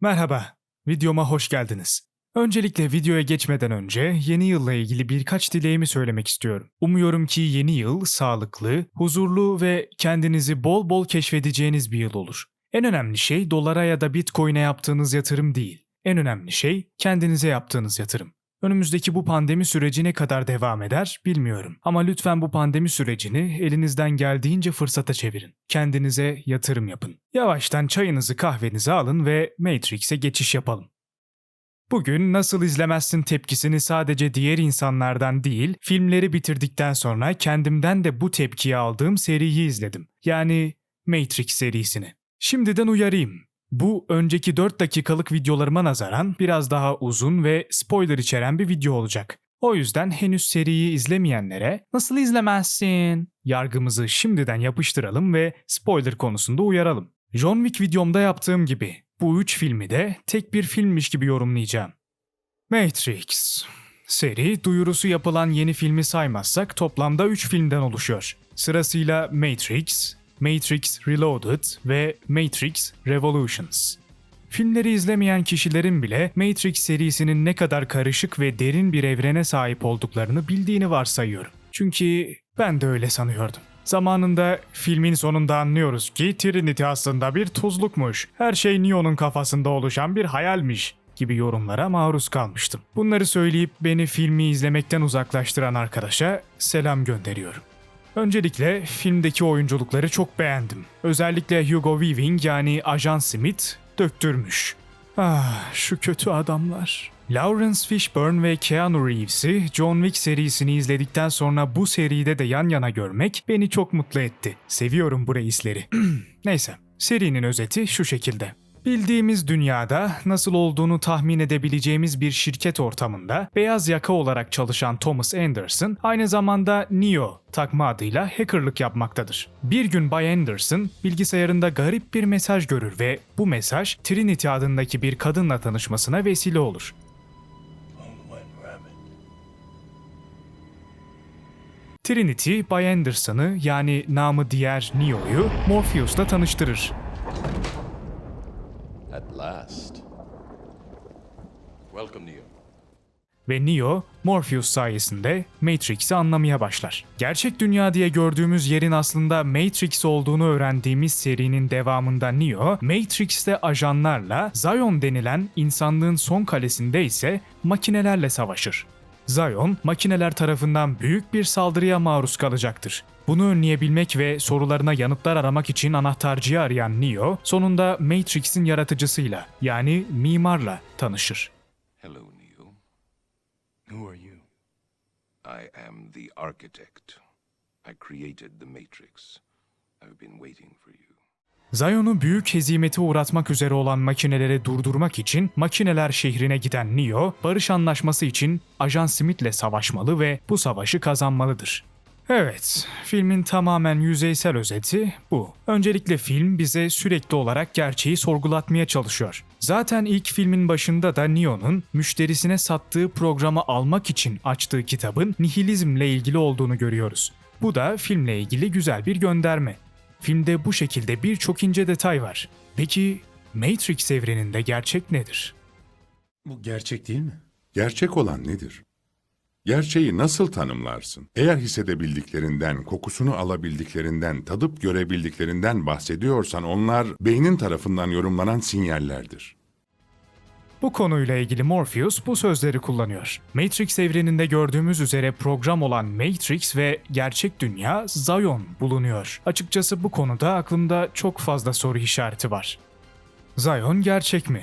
Merhaba, videoma hoş geldiniz. Öncelikle videoya geçmeden önce yeni yılla ilgili birkaç dileğimi söylemek istiyorum. Umuyorum ki yeni yıl sağlıklı, huzurlu ve kendinizi bol bol keşfedeceğiniz bir yıl olur. En önemli şey dolara ya da bitcoin'e yaptığınız yatırım değil. En önemli şey kendinize yaptığınız yatırım. Önümüzdeki bu pandemi süreci ne kadar devam eder bilmiyorum. Ama lütfen bu pandemi sürecini elinizden geldiğince fırsata çevirin. Kendinize yatırım yapın. Yavaştan çayınızı kahvenizi alın ve Matrix'e geçiş yapalım. Bugün nasıl izlemezsin tepkisini sadece diğer insanlardan değil, filmleri bitirdikten sonra kendimden de bu tepkiyi aldığım seriyi izledim. Yani Matrix serisini. Şimdiden uyarayım. Bu önceki 4 dakikalık videolarıma nazaran biraz daha uzun ve spoiler içeren bir video olacak. O yüzden henüz seriyi izlemeyenlere nasıl izlemezsin yargımızı şimdiden yapıştıralım ve spoiler konusunda uyaralım. John Wick videomda yaptığım gibi bu üç filmi de tek bir filmmiş gibi yorumlayacağım. Matrix Seri duyurusu yapılan yeni filmi saymazsak toplamda 3 filmden oluşuyor. Sırasıyla Matrix, Matrix Reloaded ve Matrix Revolutions. Filmleri izlemeyen kişilerin bile Matrix serisinin ne kadar karışık ve derin bir evrene sahip olduklarını bildiğini varsayıyorum. Çünkü ben de öyle sanıyordum. Zamanında filmin sonunda anlıyoruz ki Trinity aslında bir tuzlukmuş. Her şey Neo'nun kafasında oluşan bir hayalmiş gibi yorumlara maruz kalmıştım. Bunları söyleyip beni filmi izlemekten uzaklaştıran arkadaşa selam gönderiyorum. Öncelikle filmdeki oyunculukları çok beğendim. Özellikle Hugo Weaving yani Ajan Smith döktürmüş. Ah şu kötü adamlar. Lawrence Fishburne ve Keanu Reeves'i John Wick serisini izledikten sonra bu seride de yan yana görmek beni çok mutlu etti. Seviyorum bu reisleri. Neyse, serinin özeti şu şekilde. Bildiğimiz dünyada nasıl olduğunu tahmin edebileceğimiz bir şirket ortamında beyaz yaka olarak çalışan Thomas Anderson aynı zamanda Neo takma adıyla hackerlık yapmaktadır. Bir gün Bay Anderson bilgisayarında garip bir mesaj görür ve bu mesaj Trinity adındaki bir kadınla tanışmasına vesile olur. Trinity, Bay Anderson'ı yani namı diğer Neo'yu Morpheus'la tanıştırır. At last. Welcome, Neo. Ve Neo, Morpheus sayesinde Matrix'i anlamaya başlar. Gerçek dünya diye gördüğümüz yerin aslında Matrix olduğunu öğrendiğimiz serinin devamında Neo, Matrix'te ajanlarla, Zion denilen insanlığın son kalesinde ise makinelerle savaşır. Zion, makineler tarafından büyük bir saldırıya maruz kalacaktır. Bunu önleyebilmek ve sorularına yanıtlar aramak için anahtarcıyı arayan Neo, sonunda Matrix'in yaratıcısıyla yani mimarla tanışır. Hello, Neo. Who are you? I am the architect. I created the Matrix. I've been waiting for you. Zion'u büyük hezimete uğratmak üzere olan makineleri durdurmak için makineler şehrine giden Neo, barış anlaşması için Ajan Smith'le savaşmalı ve bu savaşı kazanmalıdır. Evet, filmin tamamen yüzeysel özeti bu. Öncelikle film bize sürekli olarak gerçeği sorgulatmaya çalışıyor. Zaten ilk filmin başında da Neo'nun müşterisine sattığı programı almak için açtığı kitabın nihilizmle ilgili olduğunu görüyoruz. Bu da filmle ilgili güzel bir gönderme. Filmde bu şekilde birçok ince detay var. Peki Matrix evreninde gerçek nedir? Bu gerçek değil mi? Gerçek olan nedir? Gerçeği nasıl tanımlarsın? Eğer hissedebildiklerinden, kokusunu alabildiklerinden, tadıp görebildiklerinden bahsediyorsan onlar beynin tarafından yorumlanan sinyallerdir. Bu konuyla ilgili Morpheus bu sözleri kullanıyor. Matrix evreninde gördüğümüz üzere program olan Matrix ve gerçek dünya Zion bulunuyor. Açıkçası bu konuda aklımda çok fazla soru işareti var. Zion gerçek mi?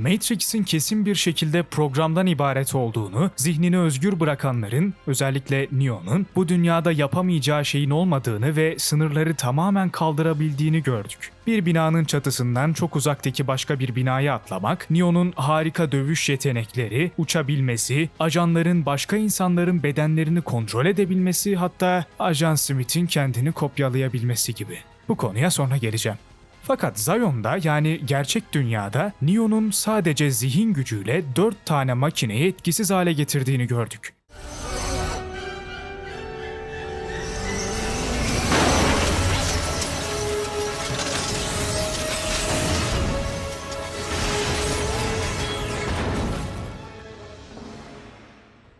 Matrix'in kesin bir şekilde programdan ibaret olduğunu, zihnini özgür bırakanların, özellikle Neo'nun bu dünyada yapamayacağı şeyin olmadığını ve sınırları tamamen kaldırabildiğini gördük. Bir binanın çatısından çok uzaktaki başka bir binaya atlamak, Neo'nun harika dövüş yetenekleri, uçabilmesi, ajanların başka insanların bedenlerini kontrol edebilmesi hatta Ajan Smith'in kendini kopyalayabilmesi gibi. Bu konuya sonra geleceğim. Fakat Zion'da yani gerçek dünyada Neo'nun sadece zihin gücüyle 4 tane makineyi etkisiz hale getirdiğini gördük.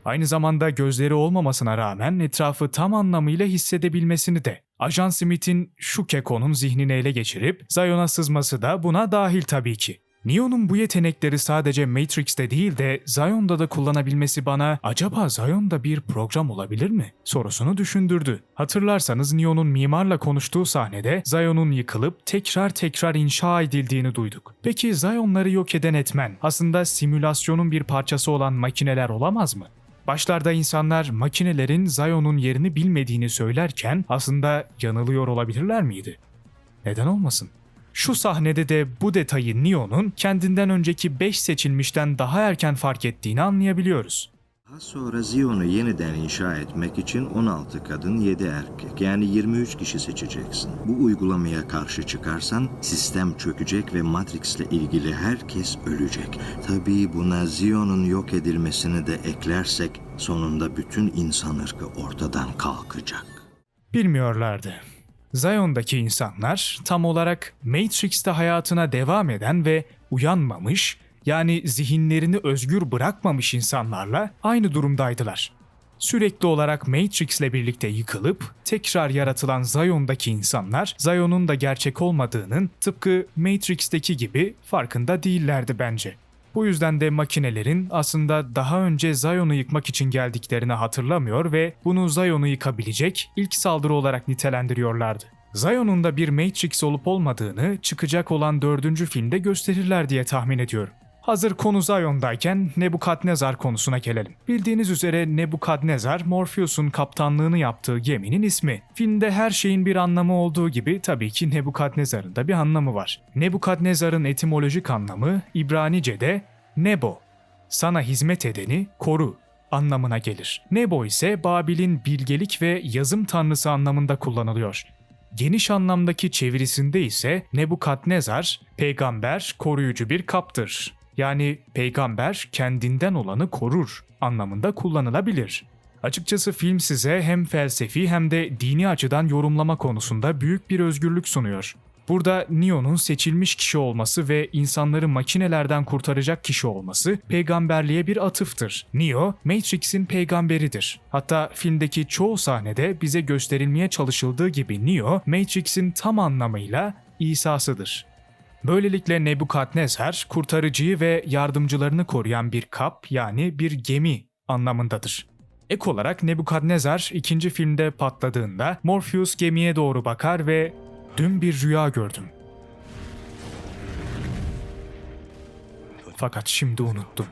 Aynı zamanda gözleri olmamasına rağmen etrafı tam anlamıyla hissedebilmesini de Ajan Smith'in şu kekonun zihnini ele geçirip Zion'a sızması da buna dahil tabii ki. Neo'nun bu yetenekleri sadece Matrix'te değil de Zion'da da kullanabilmesi bana acaba Zion'da bir program olabilir mi sorusunu düşündürdü. Hatırlarsanız Neo'nun mimarla konuştuğu sahnede Zion'un yıkılıp tekrar tekrar inşa edildiğini duyduk. Peki Zion'ları yok eden etmen aslında simülasyonun bir parçası olan makineler olamaz mı? Başlarda insanlar makinelerin Zion'un yerini bilmediğini söylerken aslında yanılıyor olabilirler miydi? Neden olmasın? Şu sahnede de bu detayı Neo'nun kendinden önceki 5 seçilmişten daha erken fark ettiğini anlayabiliyoruz. Daha sonra Zion'u yeniden inşa etmek için 16 kadın 7 erkek yani 23 kişi seçeceksin. Bu uygulamaya karşı çıkarsan sistem çökecek ve Matrix'le ilgili herkes ölecek. Tabii buna Zion'un yok edilmesini de eklersek sonunda bütün insan ırkı ortadan kalkacak. Bilmiyorlardı. Zion'daki insanlar tam olarak Matrix'te hayatına devam eden ve uyanmamış, yani zihinlerini özgür bırakmamış insanlarla aynı durumdaydılar. Sürekli olarak Matrix'le birlikte yıkılıp tekrar yaratılan Zion'daki insanlar Zion'un da gerçek olmadığının tıpkı Matrix'teki gibi farkında değillerdi bence. Bu yüzden de makinelerin aslında daha önce Zion'u yıkmak için geldiklerini hatırlamıyor ve bunu Zion'u yıkabilecek ilk saldırı olarak nitelendiriyorlardı. Zion'un da bir Matrix olup olmadığını çıkacak olan dördüncü filmde gösterirler diye tahmin ediyorum. Hazır konu Zion'dayken Nebukadnezar konusuna gelelim. Bildiğiniz üzere Nebukadnezar, Morpheus'un kaptanlığını yaptığı geminin ismi. Filmde her şeyin bir anlamı olduğu gibi tabii ki Nebukadnezar'ın da bir anlamı var. Nebukadnezar'ın etimolojik anlamı İbranice'de Nebo, sana hizmet edeni koru anlamına gelir. Nebo ise Babil'in bilgelik ve yazım tanrısı anlamında kullanılıyor. Geniş anlamdaki çevirisinde ise Nebukadnezar, peygamber koruyucu bir kaptır. Yani peygamber kendinden olanı korur anlamında kullanılabilir. Açıkçası film size hem felsefi hem de dini açıdan yorumlama konusunda büyük bir özgürlük sunuyor. Burada Neo'nun seçilmiş kişi olması ve insanları makinelerden kurtaracak kişi olması peygamberliğe bir atıftır. Neo, Matrix'in peygamberidir. Hatta filmdeki çoğu sahnede bize gösterilmeye çalışıldığı gibi Neo, Matrix'in tam anlamıyla İsa'sıdır. Böylelikle Nebukadnezar, kurtarıcıyı ve yardımcılarını koruyan bir kap yani bir gemi anlamındadır. Ek olarak Nebukadnezar ikinci filmde patladığında Morpheus gemiye doğru bakar ve Dün bir rüya gördüm. Fakat şimdi unuttum,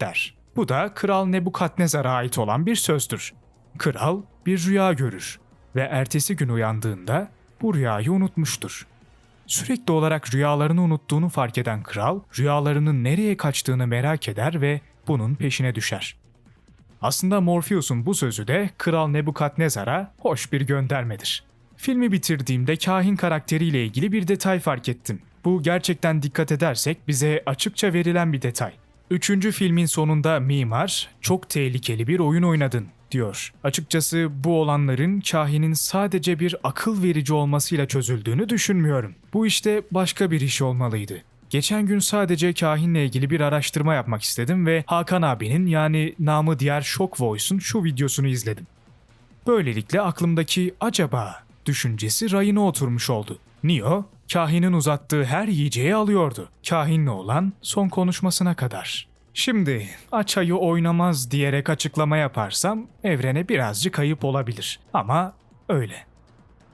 der. Bu da Kral Nebukadnezar'a ait olan bir sözdür. Kral bir rüya görür ve ertesi gün uyandığında bu rüyayı unutmuştur. Sürekli olarak rüyalarını unuttuğunu fark eden kral, rüyalarının nereye kaçtığını merak eder ve bunun peşine düşer. Aslında Morpheus'un bu sözü de Kral Nebukadnezar'a hoş bir göndermedir. Filmi bitirdiğimde kahin karakteriyle ilgili bir detay fark ettim. Bu gerçekten dikkat edersek bize açıkça verilen bir detay. Üçüncü filmin sonunda mimar, çok tehlikeli bir oyun oynadın diyor. Açıkçası bu olanların kahinin sadece bir akıl verici olmasıyla çözüldüğünü düşünmüyorum. Bu işte başka bir iş olmalıydı. Geçen gün sadece kahinle ilgili bir araştırma yapmak istedim ve Hakan abinin yani namı diğer Shock Voice'un şu videosunu izledim. Böylelikle aklımdaki acaba düşüncesi rayına oturmuş oldu. Neo, kahinin uzattığı her yiyeceği alıyordu. Kahinle olan son konuşmasına kadar. Şimdi açayı oynamaz diyerek açıklama yaparsam evrene birazcık ayıp olabilir. Ama öyle.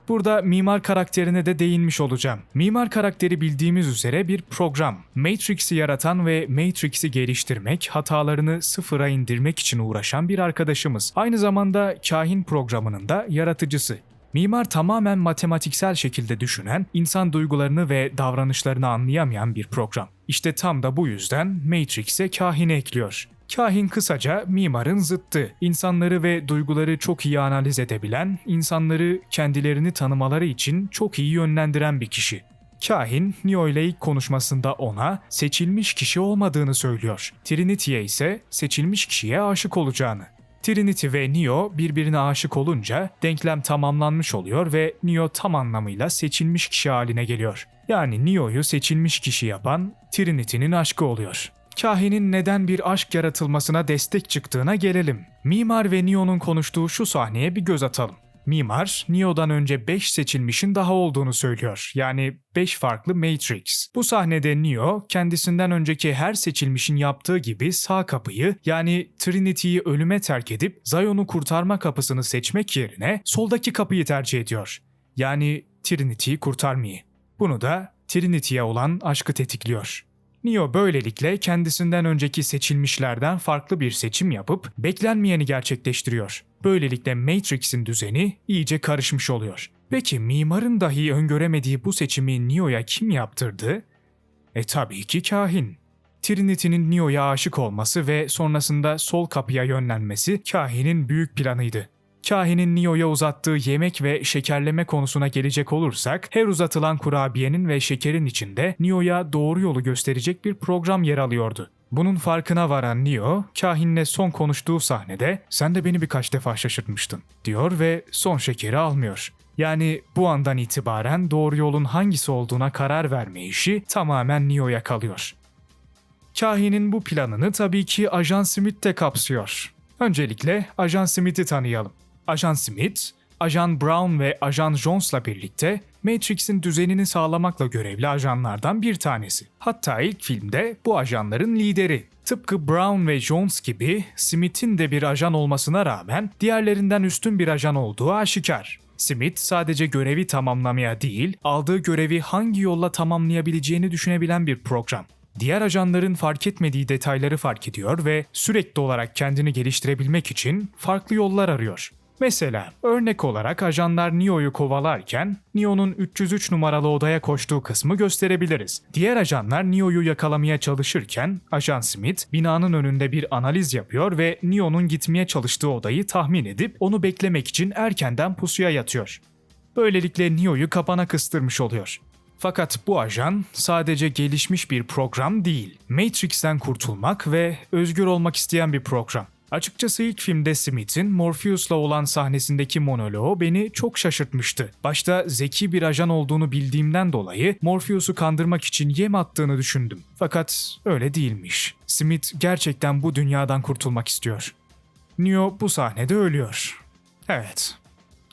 Burada mimar karakterine de değinmiş olacağım. Mimar karakteri bildiğimiz üzere bir program. Matrix'i yaratan ve Matrix'i geliştirmek, hatalarını sıfıra indirmek için uğraşan bir arkadaşımız. Aynı zamanda kahin programının da yaratıcısı. Mimar tamamen matematiksel şekilde düşünen, insan duygularını ve davranışlarını anlayamayan bir program. İşte tam da bu yüzden Matrix'e kahini ekliyor. Kahin kısaca mimarın zıttı. İnsanları ve duyguları çok iyi analiz edebilen, insanları kendilerini tanımaları için çok iyi yönlendiren bir kişi. Kahin, Neo ile ilk konuşmasında ona seçilmiş kişi olmadığını söylüyor. Trinity'ye ise seçilmiş kişiye aşık olacağını. Trinity ve Neo birbirine aşık olunca denklem tamamlanmış oluyor ve Neo tam anlamıyla seçilmiş kişi haline geliyor. Yani Neo'yu seçilmiş kişi yapan Trinity'nin aşkı oluyor. Kahinin neden bir aşk yaratılmasına destek çıktığına gelelim. Mimar ve Neo'nun konuştuğu şu sahneye bir göz atalım. Mimar, Neo'dan önce 5 seçilmişin daha olduğunu söylüyor. Yani 5 farklı Matrix. Bu sahnede Neo, kendisinden önceki her seçilmişin yaptığı gibi sağ kapıyı yani Trinity'yi ölüme terk edip Zion'u kurtarma kapısını seçmek yerine soldaki kapıyı tercih ediyor. Yani Trinity'yi kurtarmayı. Bunu da Trinity'ye olan aşkı tetikliyor. Neo böylelikle kendisinden önceki seçilmişlerden farklı bir seçim yapıp beklenmeyeni gerçekleştiriyor. Böylelikle Matrix'in düzeni iyice karışmış oluyor. Peki mimarın dahi öngöremediği bu seçimi Neo'ya kim yaptırdı? E tabii ki kahin. Trinity'nin Neo'ya aşık olması ve sonrasında sol kapıya yönlenmesi kahinin büyük planıydı. Kahinin Neo'ya uzattığı yemek ve şekerleme konusuna gelecek olursak, her uzatılan kurabiyenin ve şekerin içinde Neo'ya doğru yolu gösterecek bir program yer alıyordu. Bunun farkına varan Neo, kahinle son konuştuğu sahnede "Sen de beni birkaç defa şaşırtmıştın." diyor ve son şekeri almıyor. Yani bu andan itibaren doğru yolun hangisi olduğuna karar verme işi tamamen Neo'ya kalıyor. Kahinin bu planını tabii ki Ajan Smith de kapsıyor. Öncelikle Ajan Smith'i tanıyalım. Ajan Smith, Ajan Brown ve Ajan Jones'la birlikte Matrix'in düzenini sağlamakla görevli ajanlardan bir tanesi. Hatta ilk filmde bu ajanların lideri. Tıpkı Brown ve Jones gibi Smith'in de bir ajan olmasına rağmen diğerlerinden üstün bir ajan olduğu aşikar. Smith sadece görevi tamamlamaya değil, aldığı görevi hangi yolla tamamlayabileceğini düşünebilen bir program. Diğer ajanların fark etmediği detayları fark ediyor ve sürekli olarak kendini geliştirebilmek için farklı yollar arıyor. Mesela örnek olarak ajanlar Neo'yu kovalarken Neo'nun 303 numaralı odaya koştuğu kısmı gösterebiliriz. Diğer ajanlar Neo'yu yakalamaya çalışırken Ajan Smith binanın önünde bir analiz yapıyor ve Neo'nun gitmeye çalıştığı odayı tahmin edip onu beklemek için erkenden pusuya yatıyor. Böylelikle Neo'yu kapana kıstırmış oluyor. Fakat bu ajan sadece gelişmiş bir program değil. Matrix'ten kurtulmak ve özgür olmak isteyen bir program. Açıkçası ilk filmde Smith'in Morpheus'la olan sahnesindeki monoloğu beni çok şaşırtmıştı. Başta zeki bir ajan olduğunu bildiğimden dolayı Morpheus'u kandırmak için yem attığını düşündüm. Fakat öyle değilmiş. Smith gerçekten bu dünyadan kurtulmak istiyor. Neo bu sahnede ölüyor. Evet,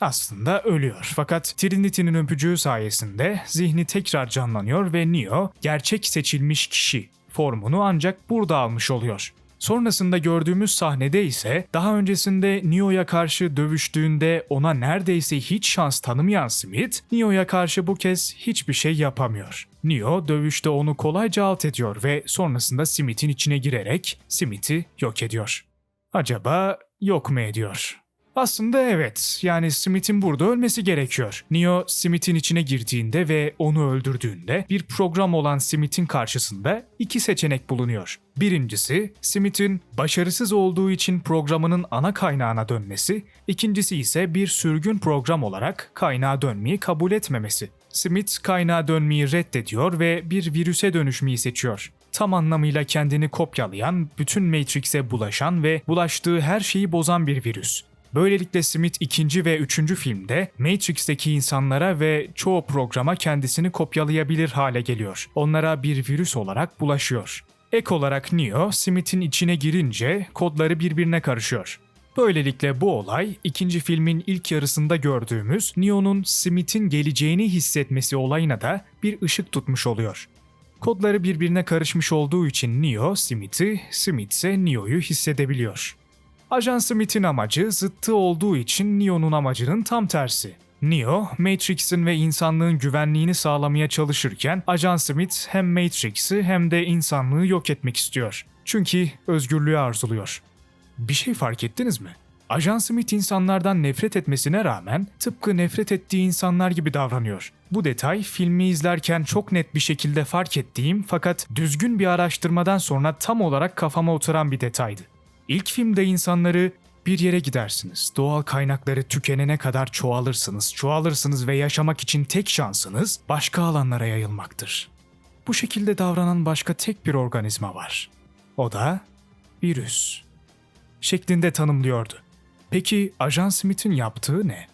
aslında ölüyor. Fakat Trinity'nin öpücüğü sayesinde zihni tekrar canlanıyor ve Neo gerçek seçilmiş kişi formunu ancak burada almış oluyor. Sonrasında gördüğümüz sahnede ise daha öncesinde Neo'ya karşı dövüştüğünde ona neredeyse hiç şans tanımayan Smith, Neo'ya karşı bu kez hiçbir şey yapamıyor. Neo dövüşte onu kolayca alt ediyor ve sonrasında Smith'in içine girerek Smith'i yok ediyor. Acaba yok mu ediyor? Aslında evet. Yani Smith'in burada ölmesi gerekiyor. Neo Smith'in içine girdiğinde ve onu öldürdüğünde bir program olan Smith'in karşısında iki seçenek bulunuyor. Birincisi Smith'in başarısız olduğu için programının ana kaynağına dönmesi, ikincisi ise bir sürgün program olarak kaynağa dönmeyi kabul etmemesi. Smith kaynağa dönmeyi reddediyor ve bir virüse dönüşmeyi seçiyor. Tam anlamıyla kendini kopyalayan, bütün Matrix'e bulaşan ve bulaştığı her şeyi bozan bir virüs. Böylelikle Smith ikinci ve üçüncü filmde Matrix'teki insanlara ve çoğu programa kendisini kopyalayabilir hale geliyor. Onlara bir virüs olarak bulaşıyor. Ek olarak Neo, Smith'in içine girince kodları birbirine karışıyor. Böylelikle bu olay ikinci filmin ilk yarısında gördüğümüz Neo'nun Smith'in geleceğini hissetmesi olayına da bir ışık tutmuş oluyor. Kodları birbirine karışmış olduğu için Neo Smith'i, Smith ise Neo'yu hissedebiliyor. Ajan Smith'in amacı zıttı olduğu için Neo'nun amacının tam tersi. Neo, Matrix'in ve insanlığın güvenliğini sağlamaya çalışırken Ajan Smith hem Matrix'i hem de insanlığı yok etmek istiyor. Çünkü özgürlüğü arzuluyor. Bir şey fark ettiniz mi? Ajan Smith insanlardan nefret etmesine rağmen tıpkı nefret ettiği insanlar gibi davranıyor. Bu detay filmi izlerken çok net bir şekilde fark ettiğim fakat düzgün bir araştırmadan sonra tam olarak kafama oturan bir detaydı. İlk filmde insanları bir yere gidersiniz. Doğal kaynakları tükenene kadar çoğalırsınız. Çoğalırsınız ve yaşamak için tek şansınız başka alanlara yayılmaktır. Bu şekilde davranan başka tek bir organizma var. O da virüs. Şeklinde tanımlıyordu. Peki Ajan Smith'in yaptığı ne?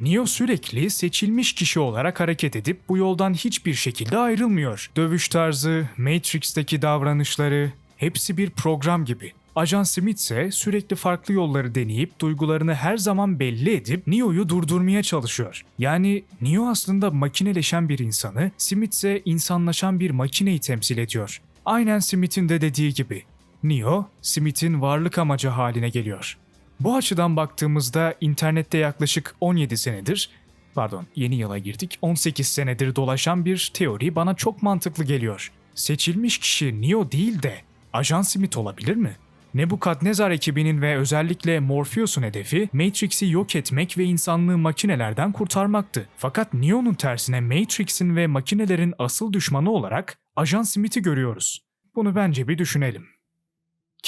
Neo sürekli seçilmiş kişi olarak hareket edip bu yoldan hiçbir şekilde ayrılmıyor. Dövüş tarzı, Matrix'teki davranışları, Hepsi bir program gibi. Ajan Smith ise sürekli farklı yolları deneyip duygularını her zaman belli edip Neo'yu durdurmaya çalışıyor. Yani Neo aslında makineleşen bir insanı, Smith ise insanlaşan bir makineyi temsil ediyor. Aynen Smith'in de dediği gibi. Neo, Smith'in varlık amacı haline geliyor. Bu açıdan baktığımızda internette yaklaşık 17 senedir, pardon yeni yıla girdik, 18 senedir dolaşan bir teori bana çok mantıklı geliyor. Seçilmiş kişi Neo değil de Ajan Smith olabilir mi? Nebukadnezar ekibinin ve özellikle Morpheus'un hedefi Matrix'i yok etmek ve insanlığı makinelerden kurtarmaktı. Fakat Neo'nun tersine Matrix'in ve makinelerin asıl düşmanı olarak Ajan Smith'i görüyoruz. Bunu bence bir düşünelim.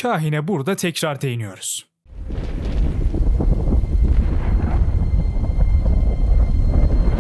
Kahine burada tekrar değiniyoruz.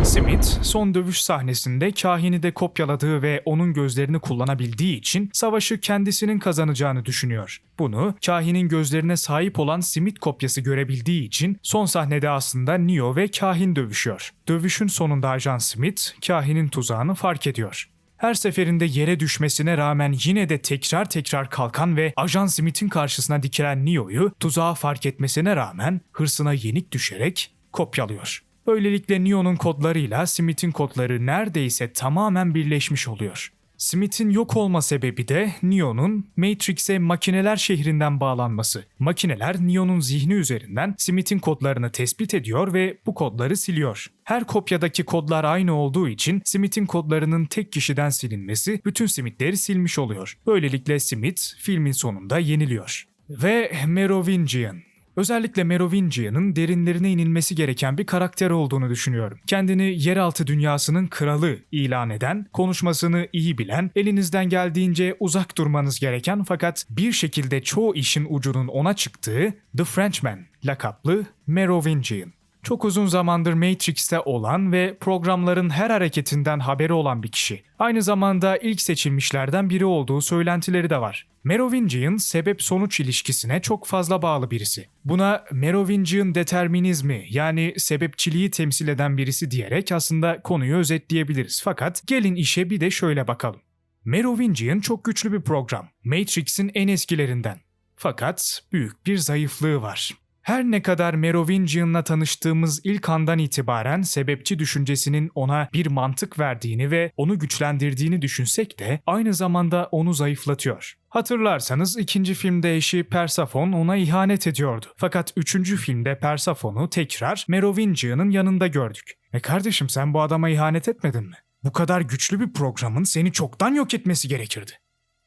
Smith, son dövüş sahnesinde kahini de kopyaladığı ve onun gözlerini kullanabildiği için savaşı kendisinin kazanacağını düşünüyor. Bunu kahinin gözlerine sahip olan Smith kopyası görebildiği için son sahnede aslında Neo ve kahin dövüşüyor. Dövüşün sonunda Ajan Smith, kahinin tuzağını fark ediyor. Her seferinde yere düşmesine rağmen yine de tekrar tekrar kalkan ve Ajan Smith'in karşısına dikilen Neo'yu tuzağı fark etmesine rağmen hırsına yenik düşerek kopyalıyor. Böylelikle Neo'nun kodlarıyla Smith'in kodları neredeyse tamamen birleşmiş oluyor. Smith'in yok olma sebebi de Neo'nun Matrix'e makineler şehrinden bağlanması. Makineler Neo'nun zihni üzerinden Smith'in kodlarını tespit ediyor ve bu kodları siliyor. Her kopyadaki kodlar aynı olduğu için Smith'in kodlarının tek kişiden silinmesi bütün Smith'leri silmiş oluyor. Böylelikle Smith filmin sonunda yeniliyor. Ve Merovingian. Özellikle Merovingian'ın derinlerine inilmesi gereken bir karakter olduğunu düşünüyorum. Kendini yeraltı dünyasının kralı ilan eden, konuşmasını iyi bilen, elinizden geldiğince uzak durmanız gereken fakat bir şekilde çoğu işin ucunun ona çıktığı The Frenchman lakaplı Merovingian. Çok uzun zamandır Matrix'te olan ve programların her hareketinden haberi olan bir kişi. Aynı zamanda ilk seçilmişlerden biri olduğu söylentileri de var. Merovingian sebep-sonuç ilişkisine çok fazla bağlı birisi. Buna Merovingian determinizmi yani sebepçiliği temsil eden birisi diyerek aslında konuyu özetleyebiliriz. Fakat gelin işe bir de şöyle bakalım. Merovingian çok güçlü bir program. Matrix'in en eskilerinden. Fakat büyük bir zayıflığı var. Her ne kadar Merovingian'la tanıştığımız ilk andan itibaren sebepçi düşüncesinin ona bir mantık verdiğini ve onu güçlendirdiğini düşünsek de aynı zamanda onu zayıflatıyor. Hatırlarsanız ikinci filmde eşi Persephone ona ihanet ediyordu. Fakat üçüncü filmde Persephone'u tekrar Merovingian'ın yanında gördük. E kardeşim sen bu adama ihanet etmedin mi? Bu kadar güçlü bir programın seni çoktan yok etmesi gerekirdi.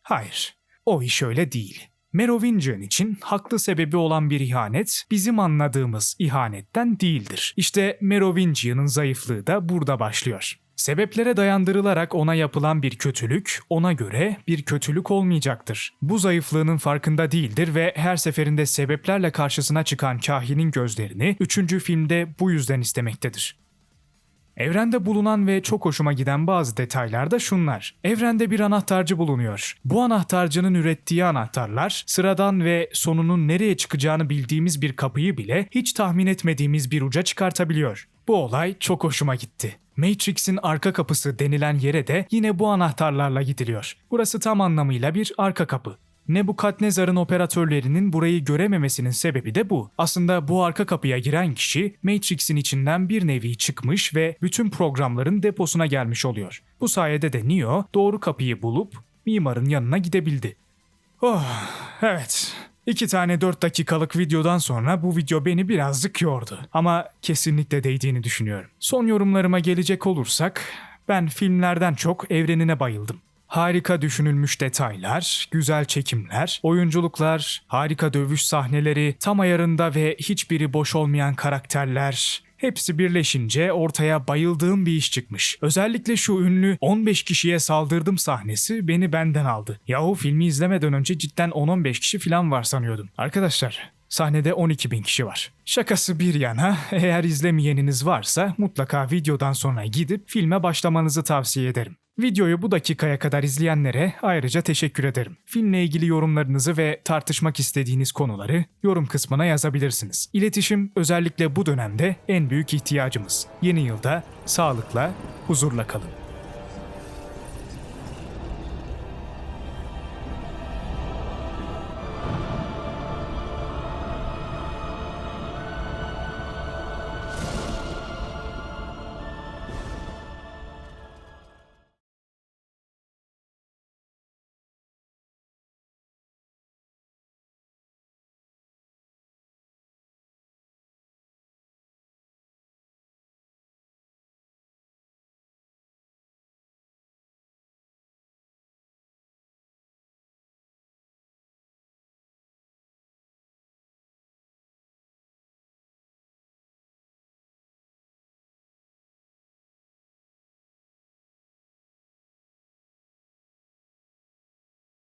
Hayır, o iş öyle değil. Merovingian için haklı sebebi olan bir ihanet bizim anladığımız ihanetten değildir. İşte Merovingian'ın zayıflığı da burada başlıyor. Sebeplere dayandırılarak ona yapılan bir kötülük ona göre bir kötülük olmayacaktır. Bu zayıflığının farkında değildir ve her seferinde sebeplerle karşısına çıkan kahinin gözlerini 3. filmde bu yüzden istemektedir. Evrende bulunan ve çok hoşuma giden bazı detaylar da şunlar. Evrende bir anahtarcı bulunuyor. Bu anahtarcının ürettiği anahtarlar sıradan ve sonunun nereye çıkacağını bildiğimiz bir kapıyı bile hiç tahmin etmediğimiz bir uca çıkartabiliyor. Bu olay çok hoşuma gitti. Matrix'in arka kapısı denilen yere de yine bu anahtarlarla gidiliyor. Burası tam anlamıyla bir arka kapı. Nebukadnezar'ın operatörlerinin burayı görememesinin sebebi de bu. Aslında bu arka kapıya giren kişi Matrix'in içinden bir nevi çıkmış ve bütün programların deposuna gelmiş oluyor. Bu sayede de Neo doğru kapıyı bulup mimarın yanına gidebildi. Oh, evet. İki tane 4 dakikalık videodan sonra bu video beni birazcık yordu. Ama kesinlikle değdiğini düşünüyorum. Son yorumlarıma gelecek olursak, ben filmlerden çok evrenine bayıldım. Harika düşünülmüş detaylar, güzel çekimler, oyunculuklar, harika dövüş sahneleri, tam ayarında ve hiçbiri boş olmayan karakterler, hepsi birleşince ortaya bayıldığım bir iş çıkmış. Özellikle şu ünlü 15 kişiye saldırdım sahnesi beni benden aldı. Yahu filmi izlemeden önce cidden 10-15 kişi falan var sanıyordum. Arkadaşlar Sahnede 12 bin kişi var. Şakası bir yana eğer izlemeyeniniz varsa mutlaka videodan sonra gidip filme başlamanızı tavsiye ederim. Videoyu bu dakikaya kadar izleyenlere ayrıca teşekkür ederim. Filmle ilgili yorumlarınızı ve tartışmak istediğiniz konuları yorum kısmına yazabilirsiniz. İletişim özellikle bu dönemde en büyük ihtiyacımız. Yeni yılda sağlıkla, huzurla kalın.